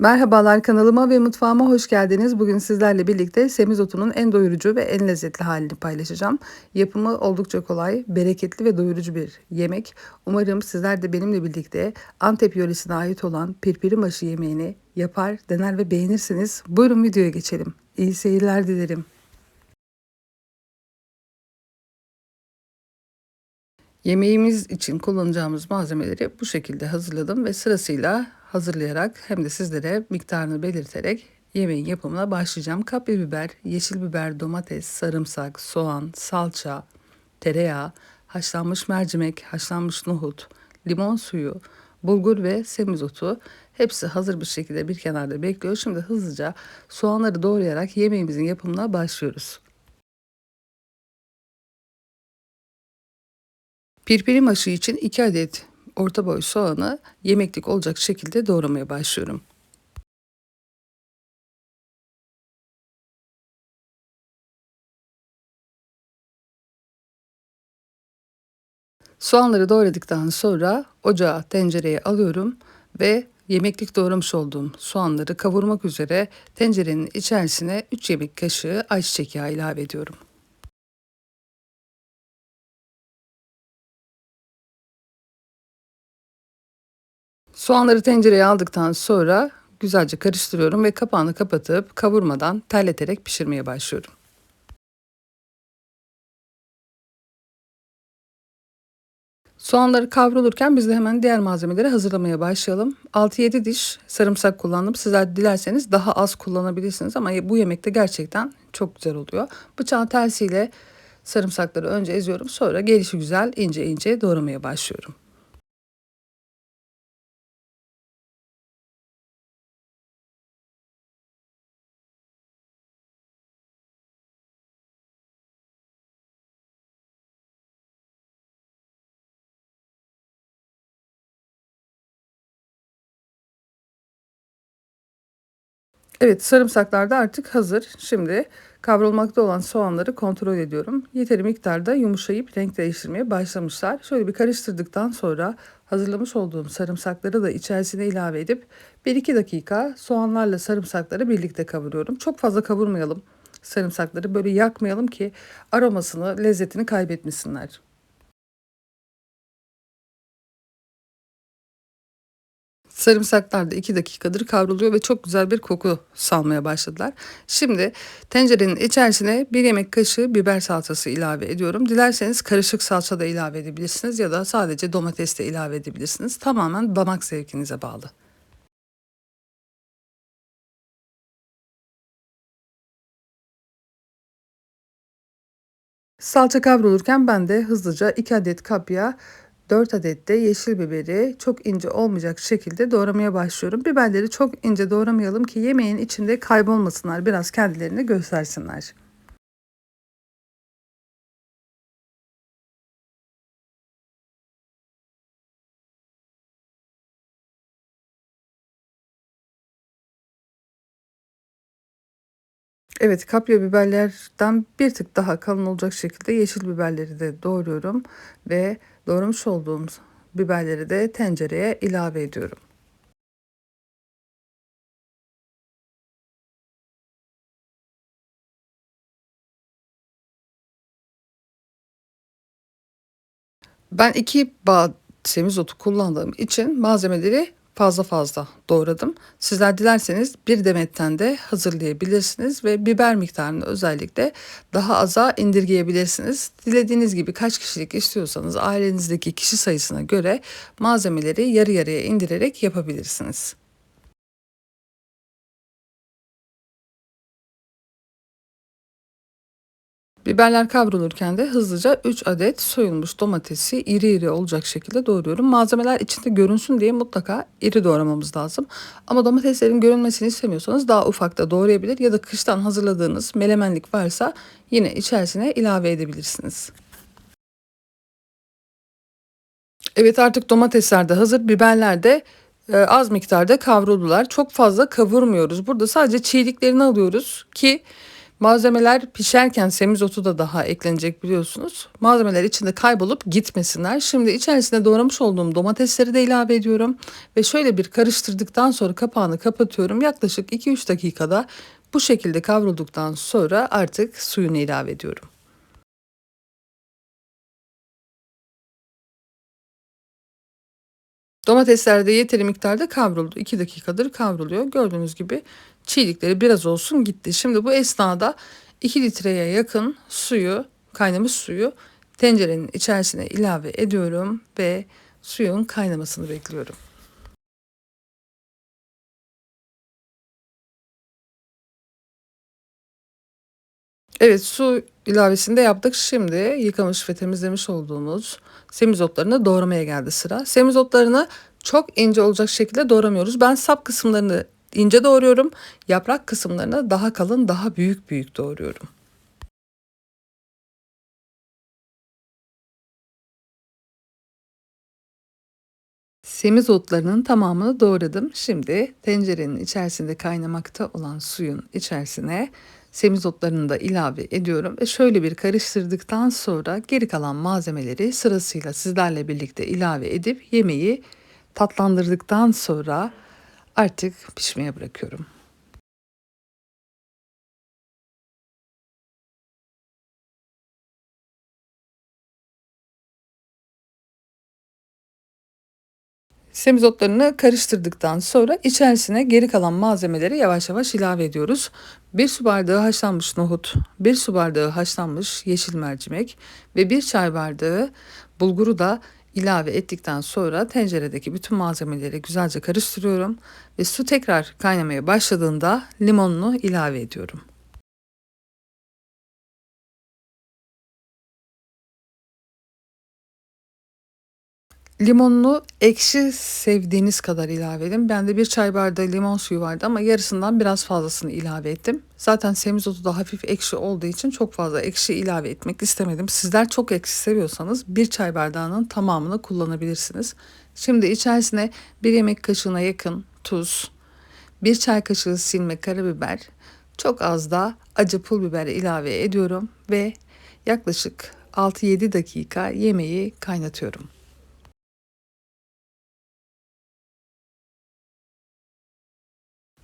Merhabalar kanalıma ve mutfağıma hoş geldiniz. Bugün sizlerle birlikte semizotunun en doyurucu ve en lezzetli halini paylaşacağım. Yapımı oldukça kolay, bereketli ve doyurucu bir yemek. Umarım sizler de benimle birlikte Antep yöresine ait olan pirpirim aşı yemeğini yapar, dener ve beğenirsiniz. Buyurun videoya geçelim. İyi seyirler dilerim. Yemeğimiz için kullanacağımız malzemeleri bu şekilde hazırladım ve sırasıyla hazırlayarak hem de sizlere miktarını belirterek yemeğin yapımına başlayacağım. Kapya biber, yeşil biber, domates, sarımsak, soğan, salça, tereyağı, haşlanmış mercimek, haşlanmış nohut, limon suyu, bulgur ve semizotu hepsi hazır bir şekilde bir kenarda bekliyor. Şimdi hızlıca soğanları doğrayarak yemeğimizin yapımına başlıyoruz. Pirpirim aşı için 2 adet orta boy soğanı yemeklik olacak şekilde doğramaya başlıyorum. Soğanları doğradıktan sonra ocağa tencereye alıyorum ve yemeklik doğramış olduğum soğanları kavurmak üzere tencerenin içerisine 3 yemek kaşığı ayçiçek yağı ilave ediyorum. Soğanları tencereye aldıktan sonra güzelce karıştırıyorum ve kapağını kapatıp kavurmadan terleterek pişirmeye başlıyorum. Soğanları kavrulurken biz de hemen diğer malzemeleri hazırlamaya başlayalım. 6-7 diş sarımsak kullandım. Sizler dilerseniz daha az kullanabilirsiniz ama bu yemekte gerçekten çok güzel oluyor. Bıçağın tersiyle sarımsakları önce eziyorum sonra gelişi güzel ince ince doğramaya başlıyorum. Evet sarımsaklar da artık hazır. Şimdi kavrulmakta olan soğanları kontrol ediyorum. Yeteri miktarda yumuşayıp renk değiştirmeye başlamışlar. Şöyle bir karıştırdıktan sonra hazırlamış olduğum sarımsakları da içerisine ilave edip 1-2 dakika soğanlarla sarımsakları birlikte kavuruyorum. Çok fazla kavurmayalım sarımsakları böyle yakmayalım ki aromasını, lezzetini kaybetmesinler. Sarımsaklar da 2 dakikadır kavruluyor ve çok güzel bir koku salmaya başladılar. Şimdi tencerenin içerisine bir yemek kaşığı biber salçası ilave ediyorum. Dilerseniz karışık salça da ilave edebilirsiniz ya da sadece domates de ilave edebilirsiniz. Tamamen damak zevkinize bağlı. Salça kavrulurken ben de hızlıca 2 adet kapya 4 adet de yeşil biberi çok ince olmayacak şekilde doğramaya başlıyorum. Biberleri çok ince doğramayalım ki yemeğin içinde kaybolmasınlar. Biraz kendilerini göstersinler. Evet kapya biberlerden bir tık daha kalın olacak şekilde yeşil biberleri de doğruyorum ve doğramış olduğum biberleri de tencereye ilave ediyorum. Ben iki bağ semizotu kullandığım için malzemeleri fazla fazla doğradım. Sizler dilerseniz bir demetten de hazırlayabilirsiniz ve biber miktarını özellikle daha aza indirgeyebilirsiniz. Dilediğiniz gibi kaç kişilik istiyorsanız ailenizdeki kişi sayısına göre malzemeleri yarı yarıya indirerek yapabilirsiniz. Biberler kavrulurken de hızlıca 3 adet soyulmuş domatesi iri iri olacak şekilde doğruyorum. Malzemeler içinde görünsün diye mutlaka iri doğramamız lazım. Ama domateslerin görünmesini istemiyorsanız daha ufak da doğrayabilir ya da kıştan hazırladığınız melemenlik varsa yine içerisine ilave edebilirsiniz. Evet artık domatesler de hazır, biberler de e, az miktarda kavruldular. Çok fazla kavurmuyoruz. Burada sadece çiğliklerini alıyoruz ki Malzemeler pişerken semizotu da daha eklenecek biliyorsunuz. Malzemeler içinde kaybolup gitmesinler. Şimdi içerisine doğramış olduğum domatesleri de ilave ediyorum. Ve şöyle bir karıştırdıktan sonra kapağını kapatıyorum. Yaklaşık 2-3 dakikada bu şekilde kavrulduktan sonra artık suyunu ilave ediyorum. Domatesler de yeteri miktarda kavruldu. 2 dakikadır kavruluyor. Gördüğünüz gibi çiğlikleri biraz olsun gitti. Şimdi bu esnada 2 litreye yakın suyu, kaynamış suyu tencerenin içerisine ilave ediyorum ve suyun kaynamasını bekliyorum. Evet su ilavesini de yaptık. Şimdi yıkamış ve temizlemiş olduğumuz semizotlarını doğramaya geldi sıra. Semizotlarını çok ince olacak şekilde doğramıyoruz. Ben sap kısımlarını ince doğruyorum. Yaprak kısımlarını daha kalın, daha büyük büyük doğruyorum. Semizotlarının tamamını doğradım. Şimdi tencerenin içerisinde kaynamakta olan suyun içerisine semizotlarını da ilave ediyorum ve şöyle bir karıştırdıktan sonra geri kalan malzemeleri sırasıyla sizlerle birlikte ilave edip yemeği tatlandırdıktan sonra artık pişmeye bırakıyorum. Semizotlarını karıştırdıktan sonra içerisine geri kalan malzemeleri yavaş yavaş ilave ediyoruz. 1 su bardağı haşlanmış nohut, 1 su bardağı haşlanmış yeşil mercimek ve 1 çay bardağı bulguru da ilave ettikten sonra tenceredeki bütün malzemeleri güzelce karıştırıyorum ve su tekrar kaynamaya başladığında limonunu ilave ediyorum. Limonunu ekşi sevdiğiniz kadar ilave edin. Bende bir çay bardağı limon suyu vardı ama yarısından biraz fazlasını ilave ettim. Zaten semizotu da hafif ekşi olduğu için çok fazla ekşi ilave etmek istemedim. Sizler çok ekşi seviyorsanız bir çay bardağının tamamını kullanabilirsiniz. Şimdi içerisine bir yemek kaşığına yakın tuz, bir çay kaşığı silme karabiber, çok az da acı pul biber ilave ediyorum ve yaklaşık 6-7 dakika yemeği kaynatıyorum.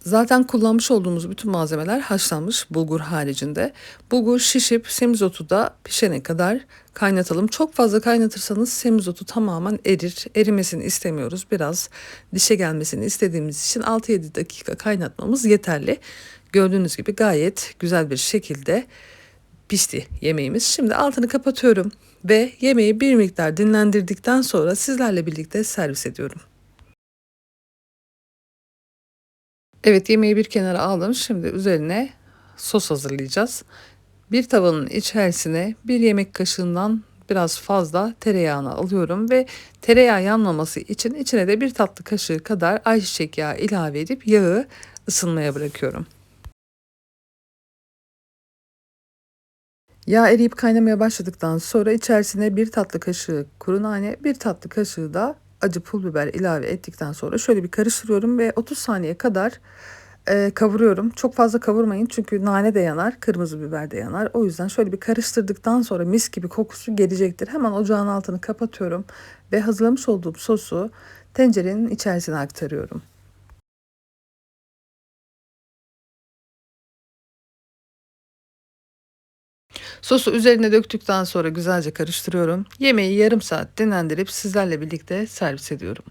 Zaten kullanmış olduğumuz bütün malzemeler haşlanmış bulgur haricinde. Bulgur şişip semizotu da pişene kadar kaynatalım. Çok fazla kaynatırsanız semizotu tamamen erir. Erimesini istemiyoruz. Biraz dişe gelmesini istediğimiz için 6-7 dakika kaynatmamız yeterli. Gördüğünüz gibi gayet güzel bir şekilde pişti yemeğimiz. Şimdi altını kapatıyorum ve yemeği bir miktar dinlendirdikten sonra sizlerle birlikte servis ediyorum. Evet yemeği bir kenara aldım. Şimdi üzerine sos hazırlayacağız. Bir tavanın içerisine bir yemek kaşığından biraz fazla tereyağını alıyorum ve tereyağı yanmaması için içine de bir tatlı kaşığı kadar ayçiçek yağı ilave edip yağı ısınmaya bırakıyorum. Yağ eriyip kaynamaya başladıktan sonra içerisine bir tatlı kaşığı kuru nane, bir tatlı kaşığı da acı pul biber ilave ettikten sonra şöyle bir karıştırıyorum ve 30 saniye kadar e, kavuruyorum. Çok fazla kavurmayın çünkü nane de yanar, kırmızı biber de yanar. O yüzden şöyle bir karıştırdıktan sonra mis gibi kokusu gelecektir. Hemen ocağın altını kapatıyorum ve hazırlamış olduğum sosu tencerenin içerisine aktarıyorum. Sosu üzerine döktükten sonra güzelce karıştırıyorum. Yemeği yarım saat dinlendirip sizlerle birlikte servis ediyorum.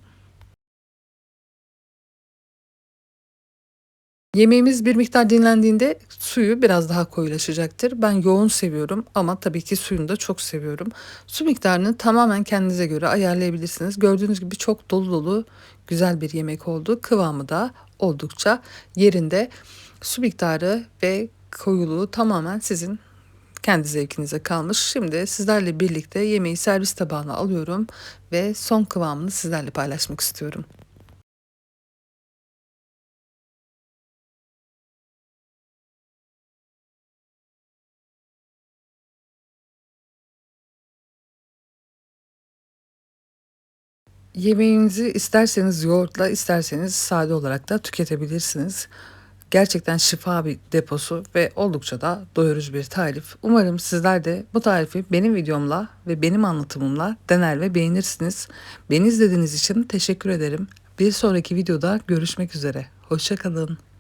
Yemeğimiz bir miktar dinlendiğinde suyu biraz daha koyulaşacaktır. Ben yoğun seviyorum ama tabii ki suyunu da çok seviyorum. Su miktarını tamamen kendinize göre ayarlayabilirsiniz. Gördüğünüz gibi çok dolu dolu güzel bir yemek oldu. Kıvamı da oldukça yerinde. Su miktarı ve koyuluğu tamamen sizin kendi zevkinize kalmış. Şimdi sizlerle birlikte yemeği servis tabağına alıyorum ve son kıvamını sizlerle paylaşmak istiyorum. Yemeğinizi isterseniz yoğurtla, isterseniz sade olarak da tüketebilirsiniz. Gerçekten şifa bir deposu ve oldukça da doyurucu bir tarif. Umarım sizler de bu tarifi benim videomla ve benim anlatımımla dener ve beğenirsiniz. Beni izlediğiniz için teşekkür ederim. Bir sonraki videoda görüşmek üzere. Hoşçakalın.